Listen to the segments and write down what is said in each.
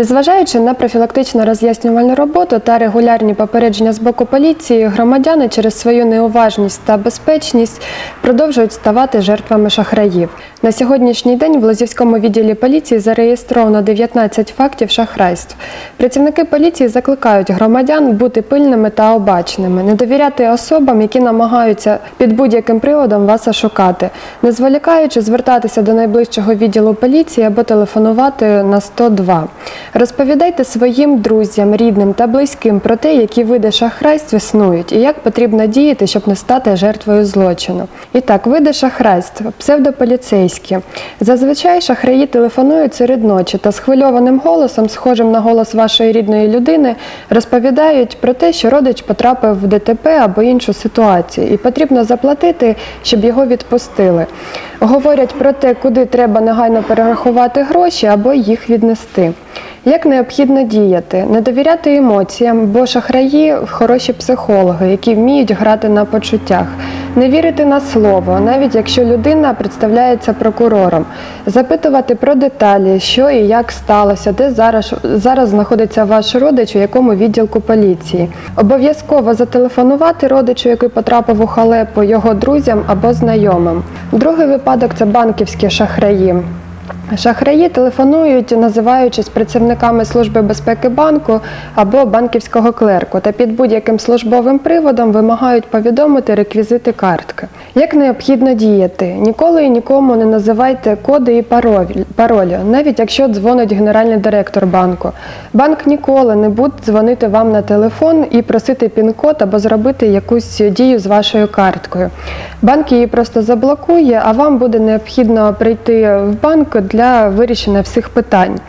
Незважаючи на профілактично роз'яснювальну роботу та регулярні попередження з боку поліції, громадяни через свою неуважність та безпечність продовжують ставати жертвами шахраїв. На сьогоднішній день в Лозівському відділі поліції зареєстровано 19 фактів шахрайств. Працівники поліції закликають громадян бути пильними та обачними, не довіряти особам, які намагаються під будь-яким приводом вас ошукати, не зволікаючи звертатися до найближчого відділу поліції або телефонувати на 102. Розповідайте своїм друзям, рідним та близьким про те, які види шахрайств існують і як потрібно діяти, щоб не стати жертвою злочину. І так, види шахрайств, псевдополіцейські. Зазвичай шахраї телефонують серед ночі та схвильованим голосом, схожим на голос вашої рідної людини, розповідають про те, що родич потрапив в ДТП або іншу ситуацію, і потрібно заплатити, щоб його відпустили. Говорять про те, куди треба негайно перерахувати гроші або їх віднести. Як необхідно діяти? Не довіряти емоціям, бо шахраї хороші психологи, які вміють грати на почуттях. Не вірити на слово, навіть якщо людина представляється прокурором. Запитувати про деталі, що і як сталося, де зараз, зараз знаходиться ваш родич, у якому відділку поліції. Обов'язково зателефонувати родичу, який потрапив у халепу, його друзям або знайомим. Другий випадок це банківські шахраї. Шахраї телефонують, називаючись працівниками Служби безпеки банку або банківського клерку, та під будь-яким службовим приводом вимагають повідомити реквізити картки. Як необхідно діяти? Ніколи і нікому не називайте коди і паролі, навіть якщо дзвонить генеральний директор банку. Банк ніколи не буде дзвонити вам на телефон і просити пін-код або зробити якусь дію з вашою карткою. Банк її просто заблокує, а вам буде необхідно прийти в банк для вирішення всіх питань.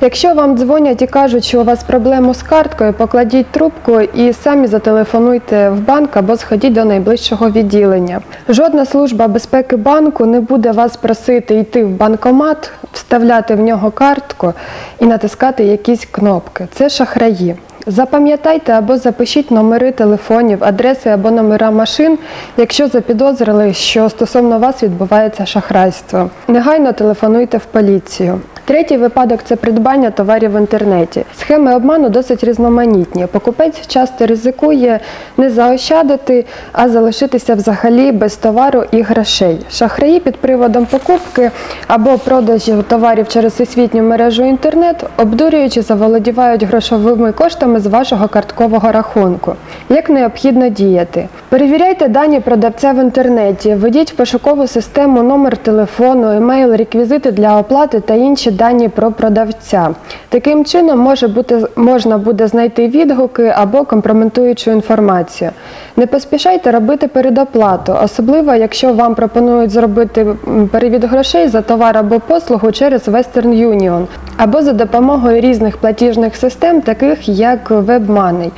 Якщо вам дзвонять і кажуть, що у вас проблема з карткою, покладіть трубку і самі зателефонуйте в банк або сходіть до найближчого відділення. Жодна служба безпеки банку не буде вас просити йти в банкомат, вставляти в нього картку і натискати якісь кнопки. Це шахраї. Запам'ятайте або запишіть номери телефонів, адреси або номера машин, якщо запідозрили, що стосовно вас відбувається шахрайство. Негайно телефонуйте в поліцію. Третій випадок це придбання товарів в інтернеті. Схеми обману досить різноманітні. Покупець часто ризикує не заощадити, а залишитися взагалі без товару і грошей. Шахраї під приводом покупки або продажу товарів через всесвітню мережу інтернет, обдурюючи, заволодівають грошовими коштами з вашого карткового рахунку. Як необхідно діяти? Перевіряйте дані продавця в інтернеті, введіть в пошукову систему номер телефону, емейл, реквізити для оплати та інші дані про продавця. Таким чином може бути, можна буде знайти відгуки або компрометуючу інформацію. Не поспішайте робити передоплату, особливо якщо вам пропонують зробити перевід грошей за товар або послугу через Western Union або за допомогою різних платіжних систем, таких як WebMoney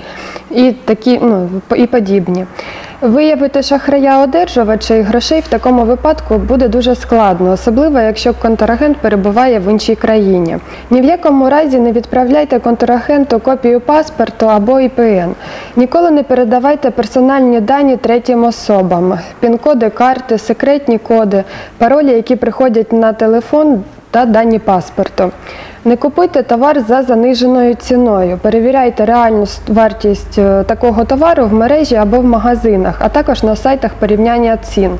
і такі ну і подібні. Виявити шахрая одержувача і грошей в такому випадку буде дуже складно, особливо якщо контрагент перебуває в іншій країні. Ні в якому разі не відправляйте контрагенту копію паспорту або ІПН. Ніколи не передавайте персональні дані третім особам, пін-коди карти, секретні коди, паролі, які приходять на телефон та дані паспорту. Не купуйте товар за заниженою ціною. Перевіряйте реальну вартість е, такого товару в мережі або в магазинах, а також на сайтах порівняння цін.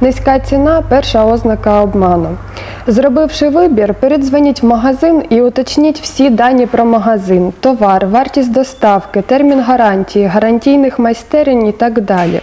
Низька ціна перша ознака обману. Зробивши вибір, передзвоніть в магазин і уточніть всі дані про магазин, товар, вартість доставки, термін гарантії, гарантійних майстерень і так далі.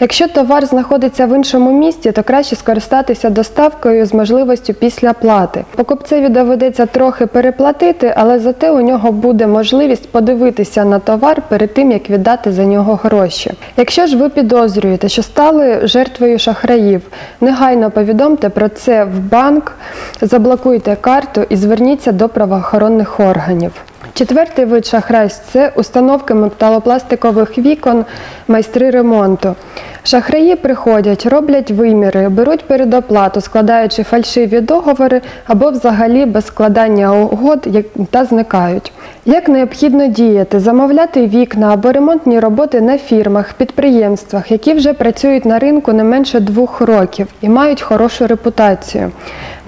Якщо товар знаходиться в іншому місті, то краще скористатися доставкою з можливістю після плати. Покупцеві доведеться трохи переплатити, але зате у нього буде можливість подивитися на товар перед тим, як віддати за нього гроші. Якщо ж ви підозрюєте, що стали жертвою шахраїв, негайно повідомте про це в банк, заблокуйте карту і зверніться до правоохоронних органів. Четвертий вид шахрайств це установки металопластикових вікон, майстри ремонту. Шахраї приходять, роблять виміри, беруть передоплату, складаючи фальшиві договори або взагалі без складання угод та зникають. Як необхідно діяти, замовляти вікна або ремонтні роботи на фірмах, підприємствах, які вже працюють на ринку не менше двох років і мають хорошу репутацію.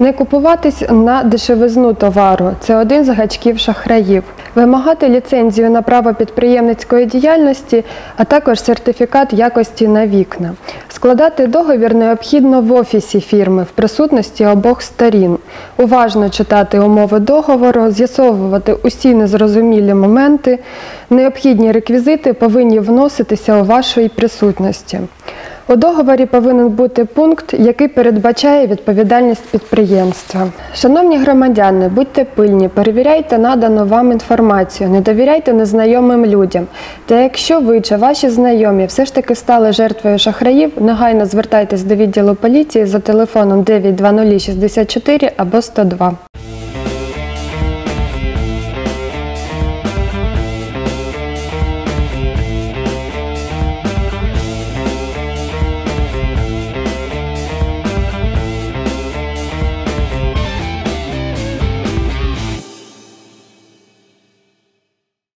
Не купуватись на дешевизну товару це один з гачків шахраїв. Вимагати ліцензію на право підприємницької діяльності, а також сертифікат якості на вікна. Складати договір необхідно в офісі фірми в присутності обох сторін. Уважно читати умови договору, з'ясовувати усі незрозумілі моменти. Необхідні реквізити повинні вноситися у вашій присутності. У договорі повинен бути пункт, який передбачає відповідальність підприємства. Шановні громадяни, будьте пильні, перевіряйте надану вам інформацію, не довіряйте незнайомим людям. Та якщо ви чи ваші знайомі все ж таки стали жертвою шахраїв, негайно звертайтесь до відділу поліції за телефоном 92064 або 102.